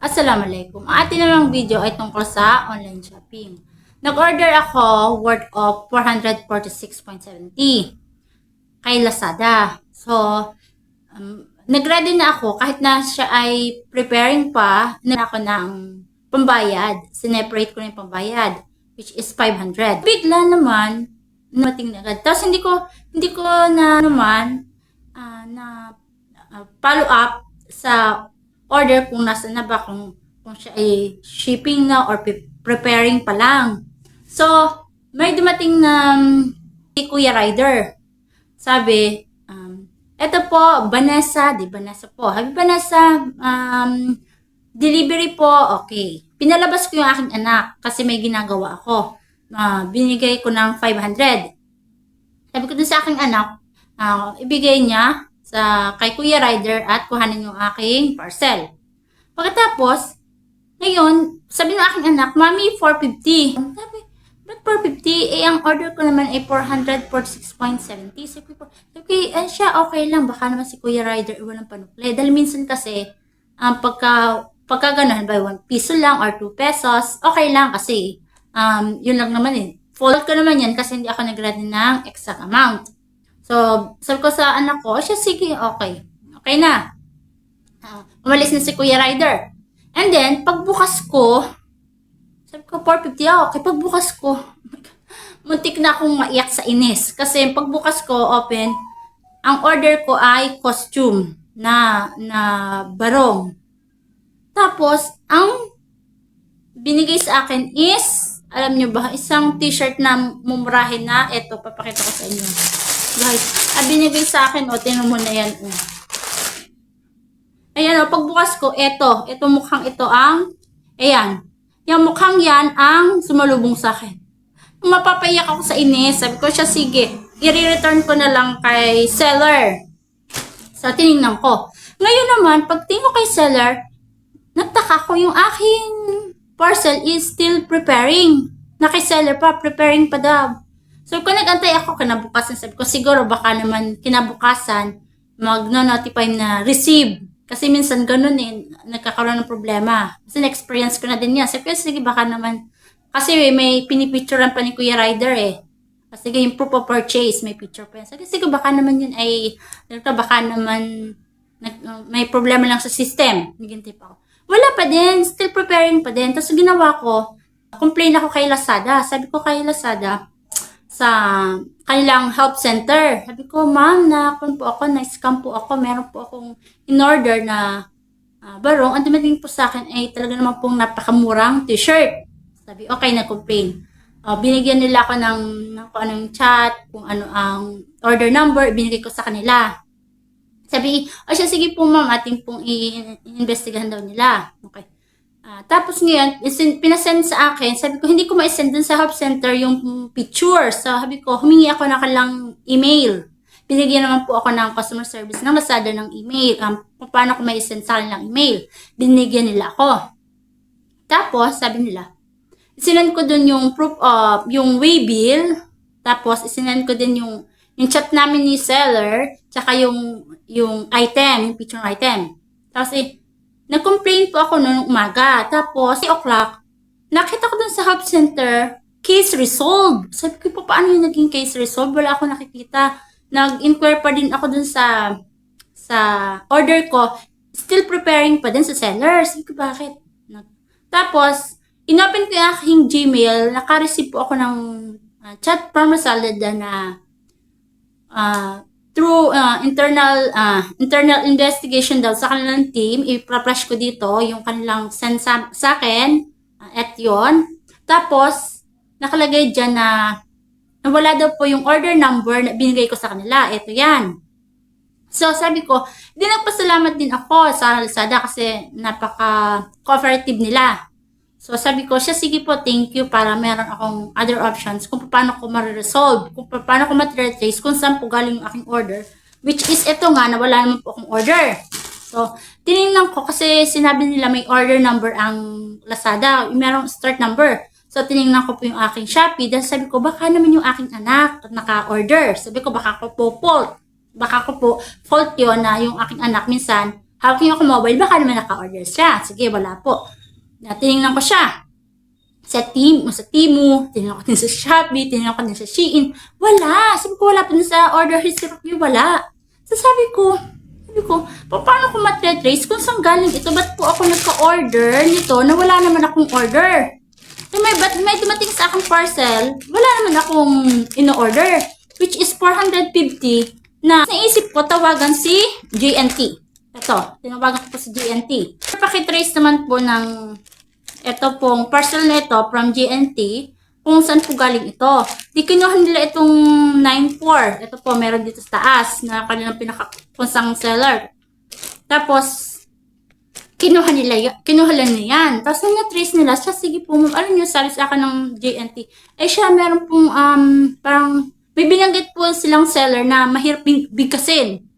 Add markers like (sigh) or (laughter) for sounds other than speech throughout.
Assalamualaikum. Ang ating namang video ay tungkol sa online shopping. Nag-order ako worth of 446.70 kay Lazada. So, um, nag-ready na ako kahit na siya ay preparing pa na ako ng pambayad. Sineparate ko na yung pambayad which is 500. Bigla naman nating na agad. Tapos hindi ko hindi ko na naman ah, na ah, follow up sa order kung nasa na ba, kung, kung siya ay shipping na or pre- preparing pa lang. So, may dumating na um, si Kuya Rider. Sabi, um, eto po, Vanessa, di Vanessa po. Habi Vanessa, um, delivery po, okay. Pinalabas ko yung aking anak kasi may ginagawa ako. Ah, binigay ko ng 500. Sabi ko dun sa aking anak, ah, ibigay niya sa kay Kuya Rider at kuhanin yung aking parcel. Pagkatapos, ngayon, sabi ng aking anak, Mami, 450. Sabi, ba't 450? Eh, ang order ko naman ay 446.70. Sabi ko, ko, eh, siya, okay lang. Baka naman si Kuya Rider, eh, walang panukle. Dahil minsan kasi, um, pagka, pagka ganun, by 1 piso lang or 2 pesos, okay lang kasi, um, yun lang naman eh. Fault ko naman yan kasi hindi ako nag-ready ng exact amount. So, sabi ko sa anak ko, siya, sige, okay. Okay na. Ah, umalis na si Kuya Rider. And then, pagbukas ko, sabi ko, 450 ako. Kaya pagbukas ko, oh (laughs) muntik na akong maiyak sa inis. Kasi pagbukas ko, open, ang order ko ay costume na, na barong. Tapos, ang binigay sa akin is, alam nyo ba, isang t-shirt na mumurahin na, eto, papakita ko sa inyo. Guys, ang binigay sa akin, o, tinan mo na yan, o. Ayan, o, pagbukas ko, eto, eto mukhang ito ang, ayan, yung mukhang yan ang sumalubong sa akin. Mapapayak ako sa inis, sabi ko siya, sige, i-return ko na lang kay seller. So, tinignan ko. Ngayon naman, pag tingin ko kay seller, nagtaka ko yung aking parcel is still preparing. Na kay seller pa, preparing pa daw. So, kung nag-antay ako kinabukasan, sabi ko, siguro baka naman kinabukasan, mag-notify na receive. Kasi minsan ganun eh, nagkakaroon ng problema. Kasi na-experience ko na din yan. Sabi ko, sige, baka naman, kasi may pinipicturean pa ni Kuya Rider eh. Kasi yung proof of purchase, may picture pa yan. Sabi sige, baka naman yun ay, baka naman, nag, may problema lang sa system. Nagintay pa ako. Wala pa din, still preparing pa din. Tapos ginawa ko, complain ako kay Lazada. Sabi ko kay Lazada, sa kanilang help center. Sabi ko, ma'am, na po ako, na-scam po ako, meron po akong in-order na ah, barong. Ang dumating po sa akin ay talaga naman pong napakamurang t-shirt. Sabi, okay, na-complain. Ah, binigyan nila ako ng, ng kung anong chat, kung ano ang order number, binigay ko sa kanila. Sabi, o siya, sige po ma'am, ating pong i-investigahan daw nila. Okay. Ah, tapos ngayon, isin- pinasend sa akin, sabi ko, hindi ko ma-send dun sa help center yung picture. So, sabi ko, humingi ako ng kanilang email. Binigyan naman po ako ng customer service ng Lazada ng email. Um, paano ko ma-send sa kanilang email. Binigyan nila ako. Tapos, sabi nila, isinend ko dun yung proof of, yung way bill. Tapos, isinend ko din yung, yung chat namin ni seller, tsaka yung, yung item, yung picture item. Tapos, eh, nag-complain po ako noong umaga. Tapos, 3 o'clock, nakita ko dun sa help center, case resolved. Sabi ko, pa, paano yung naging case resolved? Wala ako nakikita. Nag-inquire pa din ako dun sa sa order ko. Still preparing pa din sa seller. Sabi ko, bakit? Tapos, inopen ko yung aking Gmail. Naka-receive po ako ng ah, chat from Lazada na ah, through uh, internal uh, internal investigation daw sa kanilang team, i-flash ko dito yung kanilang send sa, sa akin uh, at yon. Tapos, nakalagay dyan na nawala daw po yung order number na binigay ko sa kanila. Ito yan. So, sabi ko, di nagpasalamat din ako sa Lazada kasi napaka-cooperative nila. So, sabi ko, siya, sige po, thank you para meron akong other options kung paano ko ma-resolve, kung paano ko ma-trace, kung saan po galing yung aking order. Which is, ito nga, na wala naman po akong order. So, tinignan ko kasi sinabi nila may order number ang Lazada, merong start number. So, tinignan ko po yung aking Shopee, dahil sabi ko, baka naman yung aking anak naka-order. Sabi ko, baka ko po fault. Baka ko po fault yun na yung aking anak minsan hawak niya ako mobile, baka naman naka-order siya. Sige, wala po. Na, tinignan ko siya. Sa team, sa Timu, tinignan ko din sa Shopee, tinignan ko din sa Shein. Wala. Sabi ko, wala pa din sa order history. Wala. So sabi ko, sabi ko, "Pa- paano ko matre-trace kung saan galing ito? Ba't po ako nagka-order nito na wala naman akong order? So may, ba't may dumating sa aking parcel, wala naman akong ino-order. Which is 450 na naisip ko tawagan si GNT. Ito, tinawagan ko po si GNT. Pakitrace naman po ng ito pong parcel na ito from GNT kung saan po galing ito. Di kinuha nila itong 9.4. Ito po, meron dito sa taas na kanilang pinakakunsang seller. Tapos, kinuha nila kinuha lang niya yan. Tapos nung na-trace nila, siya, sige po, ma'am, alam niyo, sabi sa akin ng JNT, eh siya, meron pong, um, parang, may binanggit po silang seller na mahirap big- bigkasin.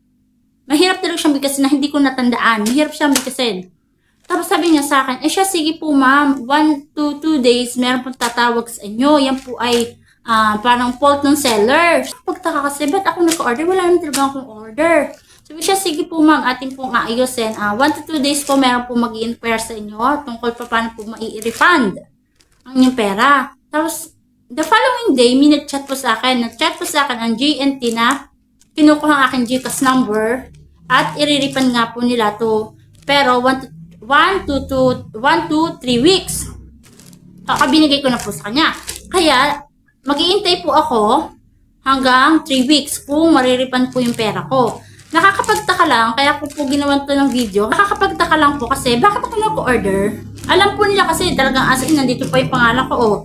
Mahirap talaga siyang bigkasin na hindi ko natandaan. Mahirap siyang bigkasin. Tapos sabi niya sa akin, eh siya, sige po ma'am, one to two days, meron pong tatawag sa inyo. Yan po ay ah, parang fault ng seller. Pagtaka kasi, ba't ako nag-order? Wala naman talaga akong order. Sabi siya, sige po ma'am, ating pong aayusin. Ah, one to two days po, meron po mag inquire sa inyo tungkol pa paano po mai-refund ang inyong pera. Tapos, the following day, may nag-chat po sa akin. Nag-chat po sa akin ang GNT na kinukuha ang aking GCash number at i-refund nga po nila to pero 1 to 1 to 2 1 to 3 weeks. Kaka binigay ko na po sa kanya. Kaya mag-iintay po ako hanggang 3 weeks kung mariripan po yung pera ko. Nakakapagtaka lang, kaya ko po ginawan to ng video. Nakakapagtaka lang po kasi bakit ako nag-order? Alam po nila kasi talagang as nandito po yung pangalan ko. Oh,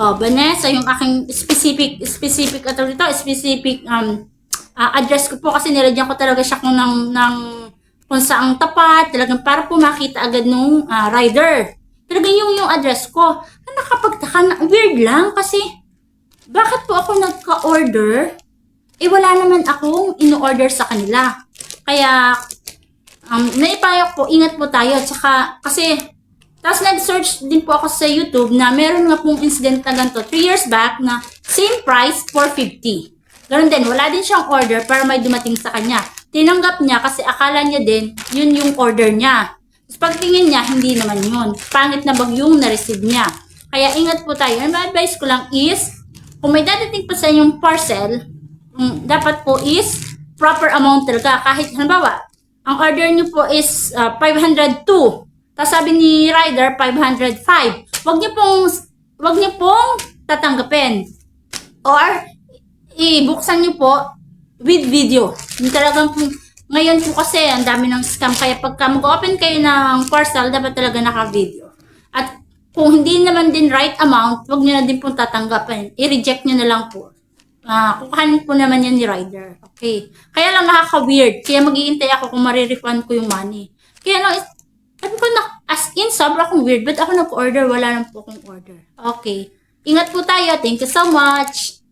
oh Vanessa, yung aking specific, specific, ito, specific um, ah, address ko po kasi nilagyan ko talaga siya kung ng, ng kung saang tapat, talagang para po makita agad nung ah, rider. Talagang yung yung address ko. Na nakapagtaka na, weird lang kasi bakit po ako nagka-order? Eh wala naman akong in-order sa kanila. Kaya um, naipayo ko, ingat po tayo. Tsaka, kasi, tapos nag-search din po ako sa YouTube na meron nga pong incident na ganito 3 years back na same price, 450. Ganun din, wala din siyang order para may dumating sa kanya. Tinanggap niya kasi akala niya din, yun yung order niya. Tapos pagtingin niya, hindi naman yun. Pangit na bag yung na-receive niya. Kaya ingat po tayo. Ang advice ko lang is, kung may dadating pa sa inyong parcel, mm, dapat po is proper amount talaga. Kahit, halimbawa, ang order niyo po is uh, 502. Tapos sabi ni rider, 505. Wag niyo pong, wag niyo pong tatanggapin. Or, ibuksan niyo po with video. Yung talagang, ngayon po kasi, ang dami ng scam. Kaya pagka mag-open kayo ng parcel, dapat talaga naka-video. At kung hindi naman din right amount, wag niyo na din pong tatanggapin. I-reject niyo na lang po. Ah, kukuhanin po naman yan ni rider. Okay. Kaya lang nakaka-weird. Kaya mag-iintay ako kung marirefund ko yung money. Kaya lang, sabi ko na, as in, sobra akong weird. Ba't ako nag-order? Wala lang po akong order. Okay. Ingat po tayo. Thank you so much.